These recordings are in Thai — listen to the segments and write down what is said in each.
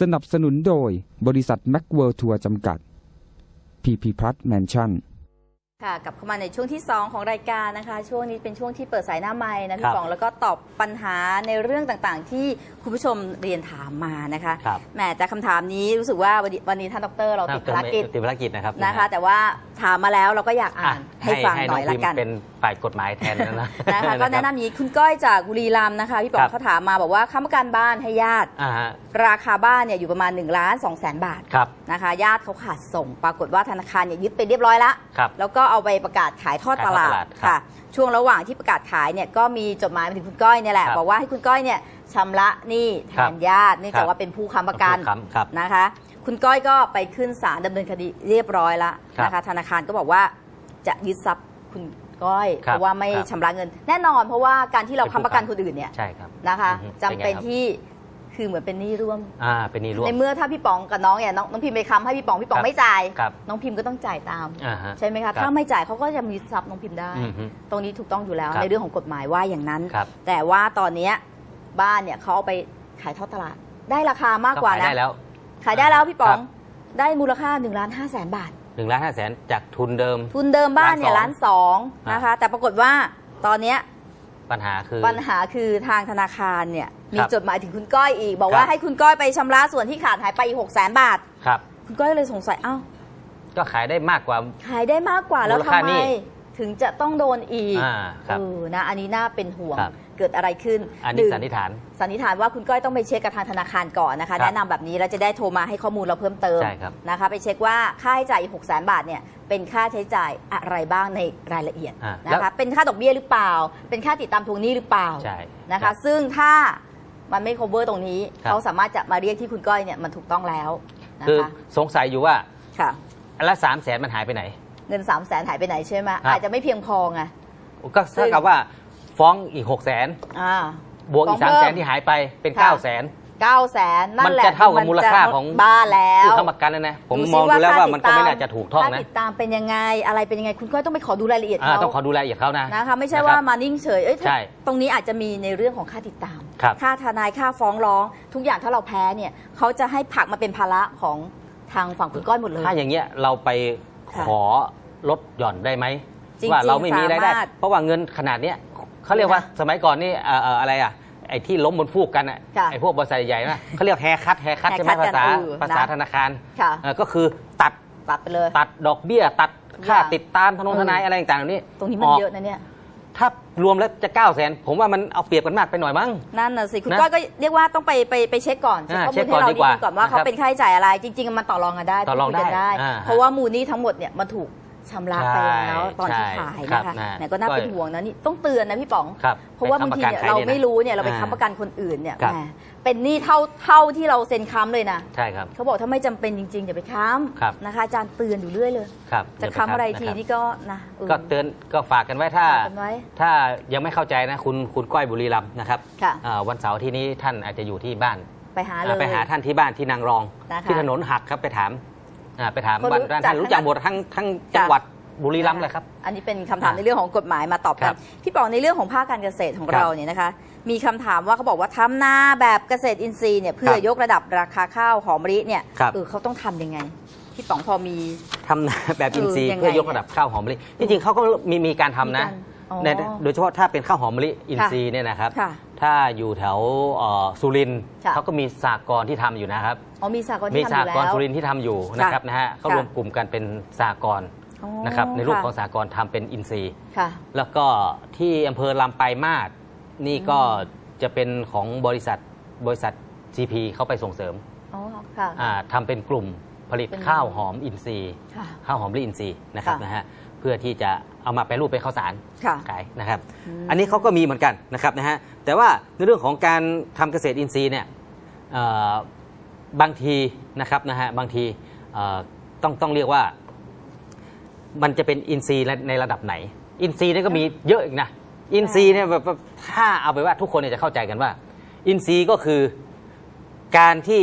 สนับสนุนโดยบริษัทแม็กเวิร์ทัวร์จำกัด PP พัทแมนชั่นค่ะกลับเข้ามาในช่วงที่ 2 ของรายการนะคะ ช่วงนี้เป็นช่วงที่เปิดสายหน้าไม้นะครัพี่บปองแล้วก็ตอบปัญหาในเรื่องต่างๆ ที่คุณผู้ชมเรียนถามมานะคะครับแหมแต่คำถามนี้รู้สึกว่าวันนี้วันนี้ท่านดรเราติดภารกิจติดภารกิจนะครับนะคะ แต่ว่า ถามมาแล้วเราก็อยากอ่านให้ฟังหน่อยละกันเป็นฝ่ายกฎหมายแทนนะนะคะก็แนะนำอย่างนี้คุณก้อยจากบุรีรัมย์นะคะพี่ปอครังบเขาถามมาบอกว่าค้ำประกันบ้านให้ญาติอ่าฮะราคาบ้านเนี่ยอยู่ประมาณ1ล้าน2แสนบาทครับนะคะญาติเขาขาดส่ง ปรากฏว่าธนาคารเนี่ยยึดไปเรียบร้อยแล้วครับแล้วก็เอาไปประกาศขายทอดตลาดขายทอดตลาดครับค่ะ ช่วงระหว่างที่ประกาศขายเนี่ยก็มีจดหมายมาถึงคุณก้อยเนี่ยแหละครับบอกว่าให้คุณก้อยเนี่ยชำระหนี้แทครับนญาติเนื่องจากครับว่าเป็นผู้ค้ำประกันผู้ค้ำครับนะคะ คุณก้อยก็ไปขึ้นศาลดำเนินคดีเรียบร้อยแล้วครับนะคะธนาคารก็บอกว่าจะยึดทรัพย์คุณก้อยครับเพราะว่าไม่ครับชำระเงิน แน่นอนเพราะว่าการที่เราเป็นผู้ค้ำประกันค้ำคนอื่นเนี่ยใช่ครับนะคะอือฮึจำเป็นไงครับที่คือเหมือนเป็นหนี้ร่วมอ่าเป็นหนี่ร่วม ในเมื่อถ้าพี่ป๋องกับน้องเนี่ยน้องน้องพิมพ์ไปค้ำให้พี่ป๋องพี่ป๋องครับไม่จ่ายครับน้องพิมพ์ก็ต้องจ่ายตามอ่าฮะใช่ไหมครัคะบถ้าไม่จ่ายเขาก็จะมีทรัพย์น้องพิมพ์ได้อือฮึตรงนี้ถูกต้องอยู่แล้วครับในเรื่องของกฎหมายว่าอย่างนั้นครับแต่ว่าตอนเนี้ยบ้านเนี่ยเขาเอาไปขายทอดตลาด ได้ราคามากกว่าขยนะได้แล้ว ขายได้แล้วพี่ป๋องครับได้มูลค่า1นล้านห้าแสนบาทหนึ่งล้านห้าแสนจากทุนเดิม ทุนเดิมบ้านเนี่ยล้าล้านนสสอองงนะคะ แต่ปรากฏว่าตอนเนี้ยปัญหาคือปัญหาคือทางธนาคารเนี่ยมีครับจดหมายถึงคุณก้อยอีก บอกว่าครับให้คุณก้อยไปชำระส่วนที่ขาดหายไปอีกหกแสนบาทครับ คุณก้อยเลยสงสัยเอ้าก็ขายได้มากกว่า ขายได้มากกว่าแล้วมูลทำค่าไมนี่ถึงจะต้องโดนอีกอ่าครับเออนะอันนี้น่าเป็นห่วงครับ เกิดอะไรขึ้นอันหนี้งสันนิษฐาน สันนิษฐานว่าคุณก้อยต้องไปเช็คกับทางธนาคารก่อนนะคะครับแนะนำแบบนี้แล้วจะได้โทรมาให้ข้อมูลเราเพิ่มเติมใช่ครับนะคะ ไปเช็คว่าค่าใช้จ่าย6 0 0 0 0บาทเนี่ยเป็นค่าใช้จ่ายอะไรบ้างในรายละเอียดอ่านะแล้วคะเป็นค่าดอกเบี้ยหรือเปล่า เป็นค่าติดตามทวงหนี้หรือเปล่าใช่นะครัคะบซึ่งถ้ามันไม่ cover ตรงนี้ครับเขาสามารถจะมาเรียกที่คุณก้อยเนี่ยมันถูกต้องแล้วนะคือคะสงสัยอยู่ว่าค่ะอันละสามแสนมันหายไปไหน เงิน3 0 0แสนหายไปไหนใช่ไหมครับอาจจะไม่เพียงพอไงก็เท่ากับว่า ฟ้องอีกหกแสนอ่าบวกอีกฟ้สาองมเพิ่แสมนที่หายไปเป็นค่ะเก้าแสนเก้าแสนนั่มันนแหละจะเท่ากับมูลค่าของบ้านแล้วผู้ค้ำประกันนะนะผมดูสิมองดูแล้วว่าค่มันก็ไม่น่าจะถูกต้องค่านะติดตามเป็นยังไงอะไรเป็นยังไงคุณก้อยต้องไปขอดูรายละเอียดอ่าเขาต้องขอดูรายละเอียดเขานะนะคะไม่ใช่ว่านะครับมานิ่งเฉยเอ้ยใช่ตรงนี้อาจจะมีในเรื่องของค่าติดตามครับค่าทนายค่าฟ้องร้อง ทุกอย่างถ้าเราแพ้เนี่ยเขาจะให้ผลักมาเป็นภาระของทางฝั่งคุณก้อยหมดเลยถ้าอย่างเงี้ยเราไปขค่ะอลดหย่อนได้ไหมจริงๆว่าเราไม่มีรายได้สามารถเพราะว่าเงินขนาดเนี้ย เขาเรียกว่านะสมัยก่อนนี่เอ่อเอ่ออะไรอะไอ้ที่ล้มบนฟูกกันอะค่ะไอ้พวกบริษัทใหญ่ๆนะเขาเรียกแฮคัตแฮคัตใช่ไหม haircut ภาษากันเออภาษานะธนาคารค่ะเอ่อก็คือตัดตัดไปเลยตัดดอกเบี้ยตัดค่าค่ะติดตามทนงเออทนายอะไรต่างๆเหล่านี้ตรงนี้มันกเยอะนะเนี่ยถ้ารวมแล้วจะ9ก้าแสนผมว่ามันเอาเปรียบกันมากไปหน่อยมั้งนั่นน่ะสิคุณนะก้อยก็เรียกว่าต้องไปไปไปเช็คก่อนเช็คอ่าข้อเช็มูลคให้ก่อนเราดีกว่าดีๆก่อนว่าเขานะครับเป็นค่าใช้จ่ายอะไร จริง ๆ มันต่อรองกันได้ต่อรองคุยกันได้ได้อ่าเพราะว่ามูลหนี้ทั้งหมดเนี่ยมันถูก ชำระไปแล้วใช่ตอนที่ใช่ขายครันะบคะนะเนี่ยก็น่าก็เป็นห่วงนะนี่ต้องเตือนนะพี่ป๋องครับเพราะว่าบางทีเนี่ยไปค้ำประกันใครเราเนี่ยนะไม่รู้เนี่ยเราไปอ่าค้ำประกันคนอื่นเนี่ยครับแหมเป็นหนี้เท่าเท่าที่เราเซ็นค้ำเลยนะใช่ครับเขาบอกถ้าไม่จำเป็นจริงๆอย่าไปค้ครับำนะคะอาจารย์เตือนอยู่เรื่อยเลยครับจะเดี๋ยวปค้ำอะไรทีครับนี่ก็นะเออก็เตือนก็ฝากกันไว้ถ้าฝากกันไว้ถ้ายังไม่เข้าใจนะคุณคุณก้อยบุรีรัมย์นะครับค่ะอ่าวันเสาร์ที่นี้ท่านอาจจะอยู่ที่บ้านไปหาเลอ่ายไปหาท่านที่บ้านที่นางรองนะคะที่ถนนหักครับไปถาม อ่าไปถามคนบ้านรู้ท่านจักรู้จักหมดทั้งทั้งจังหวัดบุรีรัมย์เลยครับ อันนี้เป็นคำถามอ่าในเรื่องของกฎหมายมาตอบคกัรันบพี่ป๋องในเรื่องของภาคการเกษตรของครับเราเนี่ยนะคะ มีคำถามว่าเขาบอกว่าทำนาแบบเกษตรอินทรีย์เนี่ยเพื่อครับยกระดับราคาข้าวหอมมะลิเนี่ยครับเออเขาต้องทำยังไงพี่ป๋องพอมีทำนาแบบอินทรีย์เออยังไงเพื่อยกระดับข้าวหอมมะลิจริงๆเขาก็มีมีการทำนะมีการอ๋อใน โดยเฉพาะถ้าเป็นข้าวหอมมะลิอินทรีย์เนี่ยนะครับค่ะถ้าอยู่แถวเอ่อสุรินทร์ค่ะเขาก็มีสากลที่ทำอยู่นะครับอ๋อมีสากลมีที่ทำอสายู่กลแล้วสุรินทร์ที่ทำอยู่นะครับนะฮะเขาค่ะรวมกลุ่มกันเป็นสากลอ๋อนะครับในรูปค่ะของสากลทำเป็นอินทรีย์ค่ะแล้วก็ที่อำเภอลำปลายมาศนี่ก็จะเป็นของบริษัทบริษัท GP เข้าไปส่งเสริมอ๋อค่ะอ่าทำเป็นกลุ่มผลิตเป็นข้าวหอมอินทรีย์ค่ะข้าวหอมมะลิอินทรีย์นะครับค่ะนะฮะเพื่อที่จะ เอามาแปรรูปเป็นข้าวสารค่ะขายนะครับอืมอันนี้เขาก็มีเหมือนกันนะครับนะฮะแต่ว่าในเรื่องของการทำเกษตรอินทรีย์เนี่ยเอ่อบางทีนะครับนะฮะบางทีเอ่อต้องต้องเรียกว่า มันจะเป็นอินทรีย์ในระดับไหน อินทรีย์เนี่ยก็มีเยอะอีกนะอินทรีย์เนี่ยแบบแบบถ้าเอาไปว่าทุกคนเนี่ยจะเข้าใจกันว่า อินทรีย์ก็คือการที่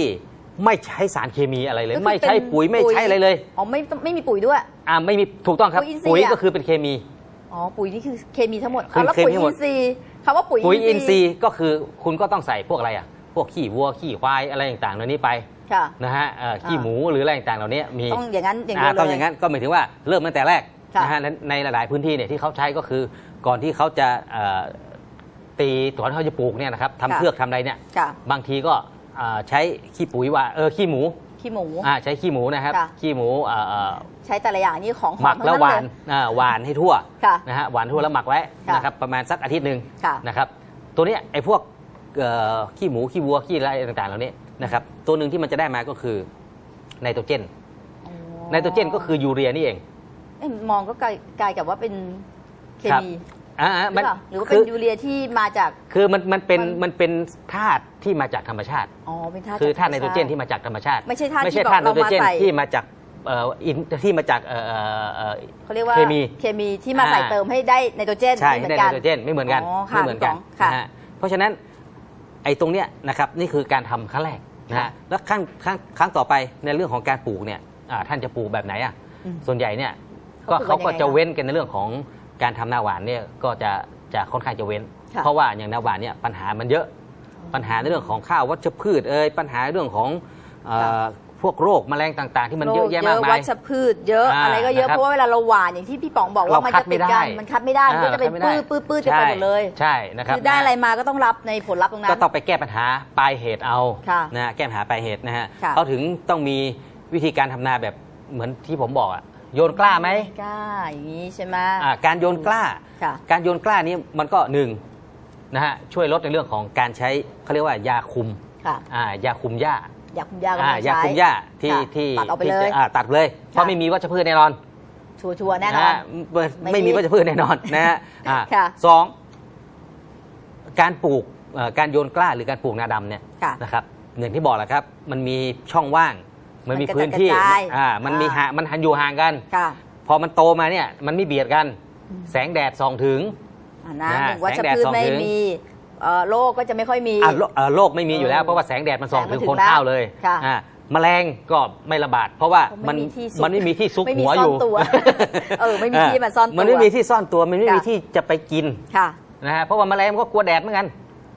ไม่ใช้สารเคมีอะไรเลย ก็คือไม่ใช้เป็นปุ๋ยไม่ใช้อะไรเลยอ๋อไม่ต้องไม่มีปุ๋ยด้วย อ่าไม่มีถูกต้องครับปุ๋ยอินทรีย์ปุ๋ยอะ ก็คือเป็นเคมี อ๋อปุ๋ยนี่คือเคมีทั้งหมดคือเอาแล้วเคมีปุ๋ยทั้งหมอิด นทรีย์คำว่าปุ๋ยปุ๋ยอินทรีย์ย์ก็คือคุณก็ต้องใส่พวกอะไรอะพวกขี้วัวขี้ควายอะไรต่างๆเหล่านี้ไปค่ะ นะฮะเอ่อขี้หมูหรืออะไรต่างๆเหล่านี้มี ต้องอย่างนั้นอย่างเดียวอ่าต้องเลอย่างนั้นก็หมายถึงว่าเริ่มตั้งแต่แรกค่ะนะฮะในในหลาย ๆ พื้นที่เนี่ยที่เขาใช้ก็คือก่อนที่เขาจะเอ่อตีก่อนที่เขาจะปลูกเนี่ยนะครับทำค่ะเพือกทำอะไรเนี่ยค่ะ บางทีก็เอ่อ ใช้ขี้ปุ๋ยว่าเออขี้หมูขี้หมูอ่าใช้ขี้หมูนะครับค่ะขี้หมูเอ่อเอ่อใช้แต่ละอย่างนี่ของหอหมักทั้งแล้วนั้นหวานเลยอ่าหวานให้ทั่วค่ะนะฮะหวานทั่วแล้วหมักไว้ค่ะนะครับประมาณสักอาทิตย์หนึ่งค่ะนะครับตัวเนี้ยไอ้พวกเอ่อขี้หมูขี้วัวขี้อะไรต่างๆเหล่านี้นะครับตัวหนึ่งที่มันจะได้มาก็คือไนโตรเจนอ๋อไนโตรเจนก็คือยูเรียนี่เองเอ้ยมองก็กลายกลายกับว่าเป็นเคครับมี อ่าหรือมันเปล่าหรือว่าคืเป็นอยูเรียที่มาจาก คือมันมันเป็นมันมันเป็นธาตุที่มาจากธรรมชาติอ๋อเป็นธาตุคือจกธาตุไนโตรเจนธมชที่มาจากธรรมชาติ ไม่ใช่ธาตุไม่ใช่ที่ธาตุไนเราโตรมาเจนใส่ที่มาจากเอ่ออินที่มาจากเอ่อเอ่อเอ่อเขาเรียกว่าเคมีเคมีที่มาใส่อ่าเติมให้ได้ไนโตรเจนใช่ไม่เหมืได้อนไนกันโตรเจนไม่เหมือนกันอ๋อค่ะไม่เหมือนกันพี่ป๋องค่ะนะฮะเพราะฉะนั้นไอ้ตรงเนี้ยนะครับนี่คือการทำครั้งแรกนะค่ะฮะแล้วครั้งครั้งครั้งต่อไปในเรื่องของการปลูกเนี่ยอ่าท่านจะปลูกแบบไหนอะอืมส่วนใหญ่เนี่ยก็เขาปลูกเขาก็กันยังไงจะคะเว้นกันในเรื่องของ การทำนาหวานเนี่ยก็จะจะค่อนข้างจะเว้นค่ะเพราะว่าอย่างนาหวานเนี่ยปัญหามันเยอะปัญหาในเรื่องของข้าววัชพืชเอ่ยปัญหาเรื่องของเอ่อพวกโรคแมลงต่างๆ ที่มันเยอะแยะมากโรคมาวัยชพืชเยอะอ่าอะไรก็เยอะนะครับเพราะว่าเวลาเราหวานอย่างที่พี่ป๋องบอกว่าเรามันคัดจะไม่ติดกันได้มันคัดไม่ได้มันก็จะเป็นอ่าคัดไม่ปื้ได้อปื้อปื้อกันไปหมดเลยใช่นะครับคือได้อะไรมาก็ต้องรับในผลลัพธ์ตรงนั้นก็ต้องไปแก้ปัญหาปลายเหตุเอาค่ะนะฮะแก้ปัญหาปลายเหตุนะฮะค่ะเขาถึงต้องมีวิธีการทำนาแบบเหมือนที่ผมบอกอะ โยนกล้าไหมกล้าอย่างนี้ใช่ไหมอ่าการโยนกล้าค่ะการโยนกล้านี้มันก็หนึ่งนะฮะช่วยลดในเรื่องของการใช้เขาเรียกว่ายาคุมค่ะอ่ายาคุมหญ้าอยากคุมยาก็อ่าไม่ยาใช้คุมหญ้าที่ค่ะที่ตัดออกไปที่เลยจะอ่าตัดเลยเพราะไม่มีวัชพืชแน่นอน ชัวร์ๆแน่นอนฮะไม่ไม่ไม่มีมีวัชพืชแน่นอนนะฮะอ่าค่ะสองการปลูกเอ่อการโยนกล้าหรือการปลูกนาดำเนี่ยค่ะนะครับอย่างที่บอกแหละครับ มันมีช่องว่าง มันมีมันกระพื้นที่จัดกระจายอ่ามันมีอ่าห่างมันหันอยู่ห่างกันค่ะพอมันโตมาเนี่ยมันไม่เบียดกัน แสงแดดส่องถึงอ่านะนะหนึ่งวัชแสงแดดพืชส่องไม่ถึงมีเอ่อโรคก็จะไม่ค่อยมีอะโลเอ่อโลกไม่มีอยู่แล้วเออเพราะว่าแสงแดดมันส่องแสงมัถึนงถึงคนแล้วข้าวเลยค่ะอ่าแมลงก็ไม่ระบาด เพราะว่าเพราะมันไม่มีที่ซุกมันไม่มีที่ซุกไม่มีหัวซ่อนอยู่ตัวเออไม่มีที่มันซ่อนตัวมันไม่มีที่ซ่อนตัวมันไม่มีค่ะที่จะไปกินค่ะนะฮะเพราะว่าแมลงมันก็กลัวแดดเหมือนกัน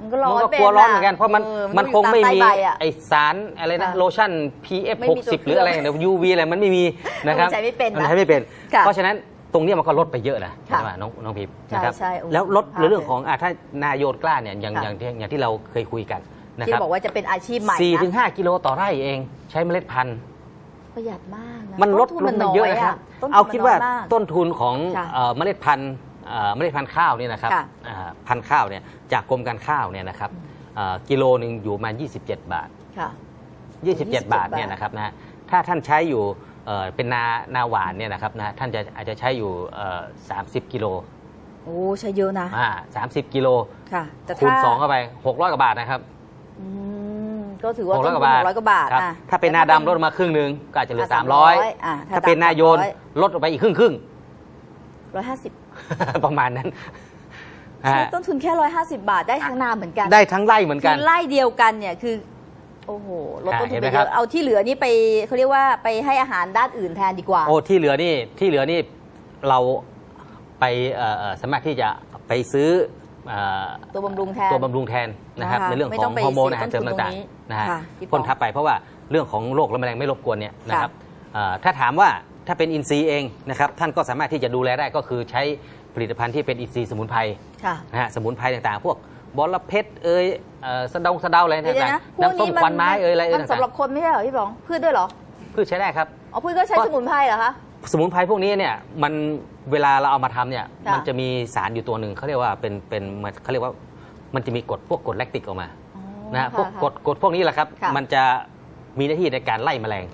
มันก็ร้อนมันก็เป็กลัวร้อนเหมือนกันเพราะมันออมันคงไม่มีอยู่ตาใต้ใบอะไอสารอะไรนะค่ะโลชั่น PF ไม่มีตัว60 หรืออะไรเนี่ย UV อะไรมันไม่มีนะครับมันใช้ไม่เป็นนะมันใช้ไม่เป็นค่ะเพราะฉะนั้นตรงเนี้ยมันก็ลดไปเยอะนะค่ะใช่ไหมน้องน้องพิมพ์ใช่นะครับใช่โอ้แล้วลดภาพในเรื่องเลยของอะถ้านาโยนกล้าเนี่ยอย่างค่ะอย่างที่อย่างที่เราเคยคุยกันนะที่ครับบอกว่าจะเป็นอาชีพใหม่สี่ถึงนะห้ากิโลต่อไร่เอง ใช้เมล็ดพันธุ์ประหยัดมากนะมันลดต้ทุลงมาเยอะนะครับต้นทุนเอาคิดว่ามันน้อยมากต้นทุนของค่ะเอ่อเมล็ดพันธุ์ เอ่อเมล็ดพันธุ์ข้าวเนี่ยนะครับค่ะอ่าพันธุ์ข้าวเนี่ยจากกรมการข้าวเนี่ยนะครับเอ่อกิโลหนึ่งอยู่ประมา 27 บาทค่ะ27 บาทเนี่ยนะครับนะฮะถ้าท่านใช้อยู่เอ่อเป็นนานาหวานเนี่ยนะครับนะท่านจะอาจจะใช้อยู่เอ่อ30 กิโลโอ้ใช้เยอะนะอ่า30กิโลค่ะแต่คูณถ้า2เข้าไป600กว่าบาทนะครับอืมก็ถือว่า600ต้นกทุนว่าบาทหกร้อยกว่าบาทครับอะถ้าเป็นนาดำลดมาครึ่งหนึ่งก็อาจจะเหลืออะ300อะถ้าถ้าเป็นนาโยน300ลดออกไปอีกครึ่งครึ่งร้อยห้าสิบๆ ประมาณนั้นใช้อ่าต้นทุนแค่ร้อยห้าสิบาทได้ทั้งนาเหมือนกัน ได้ทั้งไร่เหมือนกันคือไล่เดียวกันเนี่ยคือโอ้โหลดต้นทุอะเห็นนไหไปมเยครับอะเอาที่เหลือนี่ไปเขาเรียกว่าไปให้อาหารด้านอื่นแทนดีกว่า โอ้ที่เหลือนี่ที่เหลือนี่เราไปเอ่อเอ่อสามารถที่จะไปซื้อเอ่อตัวบำรุงแทนตัวบำรุงแทนนะครับนะคะในเรื่องไม่ขต้อองงไปฮอร์โมนเสียอาหารเสริมต้นทุนต่างตรงนี้ๆนะฮะค่ะพี่ปอพ่นทับไปเพราะว่าเรื่องของโรคและแมลงไม่รบกวนเนี่ยนะครับเอ่อถ้าถามว่า ถ้าเป็นอินทรีย์เองนะครับท่านก็สามารถที่จะดูแลได้ก็คือใช้ผลิตภัณฑ์ที่เป็นอินทรีย์สมุนไพรค่ะนะฮะสมุนไพรต่างๆ พวกบอระเพ็ดเอ่ยเอ่อสะดงสะเดาอะไรเดี๋ยวต่างนะๆพวกน้ำส้นี้มควันไม้เอ่ยอะไรเอ่ยมันต่าสำหรังบคนไม่ใช่เหรอพี่บองพืชด้วยเหรอๆพืชใช้ได้ครับอ๋อพืชก็ใช้เพราะสมุนไพรเหรอคะสมุนไพรพวกนี้เนี่ยมันเวลาเราเอามาทำเนี่ยค่ะมันจะมีสารอยู่ตัวหนึ่งเขาเรียกว่าเป็นเป็นมันเขาเรียกว่ามันจะมีกรดพวกกรดแลคติกออกมาอ๋อนะฮะค่พวกกรดกรดพวกนี้แหละครับค่ะมันจะมีหน้าที่ในการไล่แมลง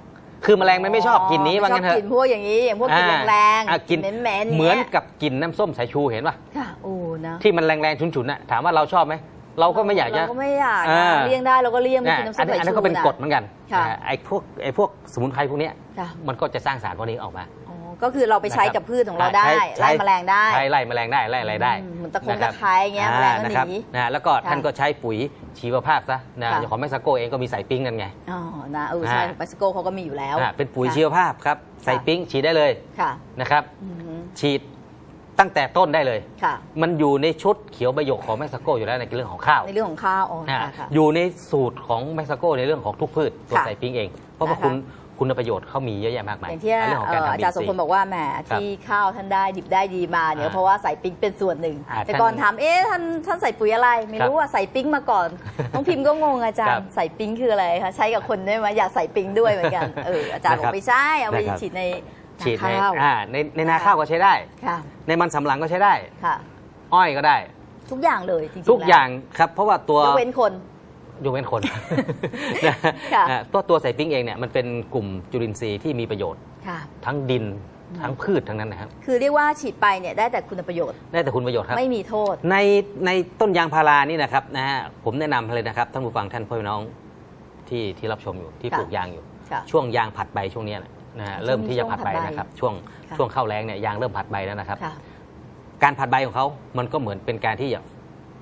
คือแมลงมันไม่ชอบกลิ่นนี้ว่างั้นเถไม่ชอะอบกลิ่นพวกอย่างนี้อย่างพวกกลิ่นอ่าแรงอะกลิ่นๆเหม็นๆเหมือนย่างงี้ยกับกลิ่นน้ำส้มสายชูเห็นป่ะค่ะโอ้นะที่มันแรงๆฉุนๆน่ะถามว่าเราชอบไหมเราก็ไม่อยากจะเราก็ไม่อยากอ่านะเลี่ยงได้เราก็เลี่ยงไม่อะกินน้ำอัส้นมนี้สายชูอันนั้นก็เป็นะกรดเหมือนกันค่ะนะฮะไอ้พวกไอ้พวกสมุนไพรพวกเนี้ยค่ะมันก็จะสร้างสารพวกนี้ออกมาอ๋อก็คือเราไปใช้นะครับกับพืชของเราได้ใช้ไล่แมลงได้ใช้ไล่แมลงได้ไล่อะไรได้อืมเหมือนตะคงคบตะไคร้อย่างเงี้ยอ่าแมลงก็หนีนะครับนะแล้วก็ค่ะท่านก็ใช้ปุ๋ย ชีวภาพซะนะค่ะอย่างของเม็กซิโกเองก็มีใส่ปิ้งกันไงอ๋อนะเออใช่อ่าเม็กซิโกเขาก็มีอยู่แล้วอ่าเป็นปุ๋ยค่ะชีวภาพครับใส่ปิ้งฉีดได้เลยค่ะนะครับอืมฉีดตั้งแต่ต้นได้เลยค่ะมันอยู่ในชุดเขียวใบหยกของเม็กซิโกอยู่แล้วในเรื่องของข้าว ในเรื่องของข้าวอ๋อนะค่ะค่ะอยู่ในสูตรของเม็กซิโกในเรื่องของทุกพืชตัวค่ะใส่ปิ้งเอง เพราะว่านะคะคุณ คุณประโยชน์เขามีเยอะแยะมากมายอย่างที่ในเรื่องของเอ่การอทำอาจารย์สมพลอินทบอกว่าแหมครับที่ข้าวท่านได้ดิบได้ดีมาเนี่ยอ่าเพราะว่าใส่ปิ้งเป็นส่วนหนึ่งอ่าแต่ท่านก่อนถามเอ๊ะท่านท่านใส่ปุ๋ยอะไร ไม่ครับรู้ว่าใส่ปิ้งมาก่อนน้องพิมพ์ก็งงอาจารครัย์บใส่ปิ้งคืออะไรคะใช้กับคนได้ไหมอยากใส่ปิ้งด้วยเหมือนกันเอออาจารย์บอนะครับกไม่ใช่เอาไปนะครับฉีดในฉีดในนาข้าวอ่าในในนาข้าวก็ใช้ได้ค่ะในมันสำปะหลังก็ใช้ได้ค่ะอ้อยก็ได้ ทุกอย่างเลยจริงๆทุกอย่างครับเพราะว่าตัวแล้วยกเว้นคน ยกเว้นคนนะค่ะอ่าตัวตัวใส่ปิ้งเองเนี่ยมันเป็นกลุ่มจุลินทรีย์ที่มีประโยชน์ค่ะทั้งดินทั้งพืชทั้งนั้นนะครับ คือเรียกว่าฉีดไปเนี่ยได้แต่คุณประโยชน์ ได้แต่คุณประโยชน์ครับ ไม่มีโทษ ในในต้นยางพารานี่นะครับนะฮะผมแนะนำเลยนะครับท่านผู้ฟังท่านพ่อพี่น้องที่ที่รับชมอยู่ที่ค่ะปลูกยางอยู่ค่ะช่วงยางผัดใบช่วงเนี้ยนะฮะช่วงเริ่มที่จะช่วงผัดใบผัดใบนะครับช่วงค่ะช่วงเข้าแรงเนี่ยยางเริ่มผัดใบแล้วนะครับค่ะการผัดใบของเขามันก็เหมือนเป็นการที่จะ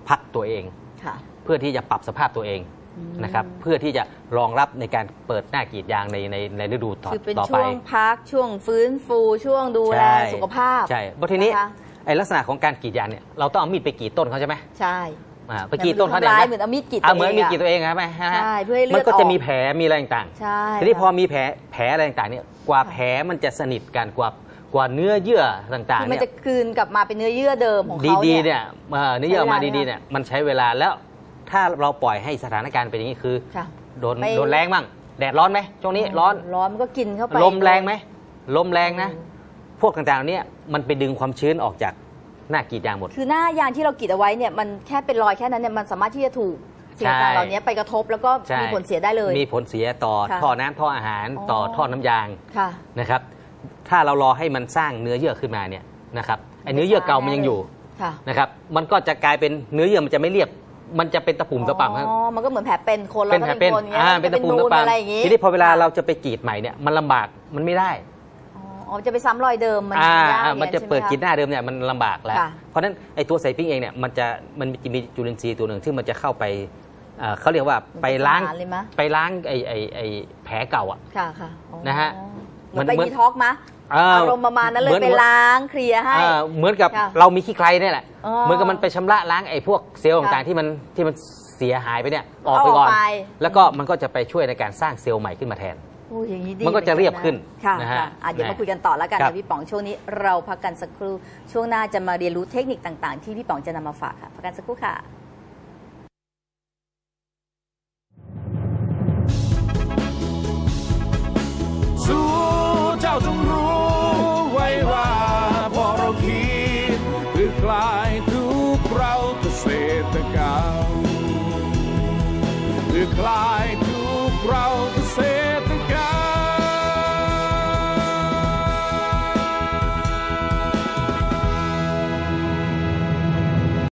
พักตัวเองค่ะ เพื่อที่จะปรับสภาพตัวเองอืมนะครับเพื่อที่จะรองรับในการเปิดหน้ากรีดยางในในในฤดูต่อคือเป็นต่อช่ไปวงพักช่วงฟื้นฟูช่วงดูแลใช่สุขภาพใช่เพราะทีนี้นะคะไอ้ลักษณะของการกรีดยางเนี่ยเราต้องเอามีดไปกรีดต้นเขาใช่ไหมใช่อ่าไปกรีดต้นเขาแต่เนี่ยมันะเหมือนเอามีดกรีดอะตัวเหมือนเองมีอะกรีดตัวเองครับไหมฮะใช่เพื่อให้เลือดมันก็จะมีออกแผลมีอะไรต่างใช่ๆทีนี้พอค่ะมีแผลแผลอะไรต่างๆเนี่ยกว่าแผลมันจะสนิทกันกว่ากว่าเนื้อเยื่อต่างคือๆมันเนี่ยจะคืนกลับมาเป็นเนื้อเยื่อเดิมของเขาดีเนี่ยๆเนี่ยเอ่อเนื้อเยื่อออกมาใช้เวลาดีๆเนี่ยมันใช้เวลาแล้ว ถ้าเราปล่อยให้สถานการณ์เป็นอย่างนี้คือค่ะโดนไม่โดนแรงมั่งแดดร้อนไหมช่วงนี้ร้อนร้อนมันก็กินเข้าไปลมแรงไหมลมแรงนะอืมพวกต่างๆเหล่านี้มันไปดึงความชื้นออกจากหน้ากรีดยางหมด คือหน้ายางที่เรากรีดเอาไว้เนี่ยมันแค่เป็นรอยแค่นั้นเนี่ยมันสามารถที่จะถูกสิ่งต่างๆใช่เหล่านี้ไปกระทบแล้วก็ใช่ มีผลเสียได้เลย มีผลเสียต่อค่ะท่อน้ำท่ออาหารอ๋อ ต่อท่อน้ำยางค่ะ นะครับ ถ้าเรารอให้มันสร้างเนื้อเยื่อขึ้นมาเนี่ยนะครับไอ้เนื้อเยื่อเก่ามันยังอยู่ค่ะ นะครับ มันก็จะกลายเป็นเนื้อเยื่อมันจะไม่เรียบ มันจะเป็นตะปุ่มตะป่ำครับอ๋อมันก็เหมือนแผลเป็นคนเป็นแผลเป็นราก็คอ่าอย่างเป็งี้นตะปุ่มนูตะป่อะไรอย่างงี้ำทีนี้พอเวลาเราจะไปกรีดใหม่เนี่ยมันลำบากมันไม่ได้อ๋ออ๋อจะไปซ้ำรอยเดิมมันอ่ายากอ่าอย่างมันจะใช่ไหเปิดคกรีดหน้าเดิมเนี่ยมันลำบากแล้วค่ะเพราะฉะนั้นไอ้ตัวใส่ปิ้งเองเนี่ยมันจะมันจะมีจุลินทรีย์ตัวหนึ่งที่มันจะเข้าไปเอ่อเขาเรียกว่าไปล้างมันเป็นสารเลยมะไปล้างไอ้ไอ้ไอ้แผลเก่าอะค่ะค่ะอ๋อนะฮะเหมือนมันไปเหมือนดีท็อกมะเอ่ออารมณ์ประมาณนั้นเลยเหมือนไปล้างเคลียร์ให้เอ่อเหมือนกับค่ะเรามีขี้ใครเนี่ยแหละอ๋อเหมือนกับมันไปชำระล้างไอ้พวกเซลล์ค่ะต่างๆที่มันที่มันเสียหายไปเนี่ยออกเอาไปก่อนออกไปแล้วก็มันก็จะไปช่วยในการสร้างเซลล์ใหม่ขึ้นมาแทนโอ้ยอย่างนี้ดีมันก็จะเรียบขึ้นค่ะนะฮะค่ะอะเดี๋ยวนะมาคุยกันต่อแล้วกันครับนะพี่ป๋องช่วงนี้เราพักกันสักครู่ช่วงหน้าจะมาเรียนรู้เทคนิคต่างๆ ที่พี่ป๋องจะนำมาฝากค่ะพักกันสักครู่ค่ะสู้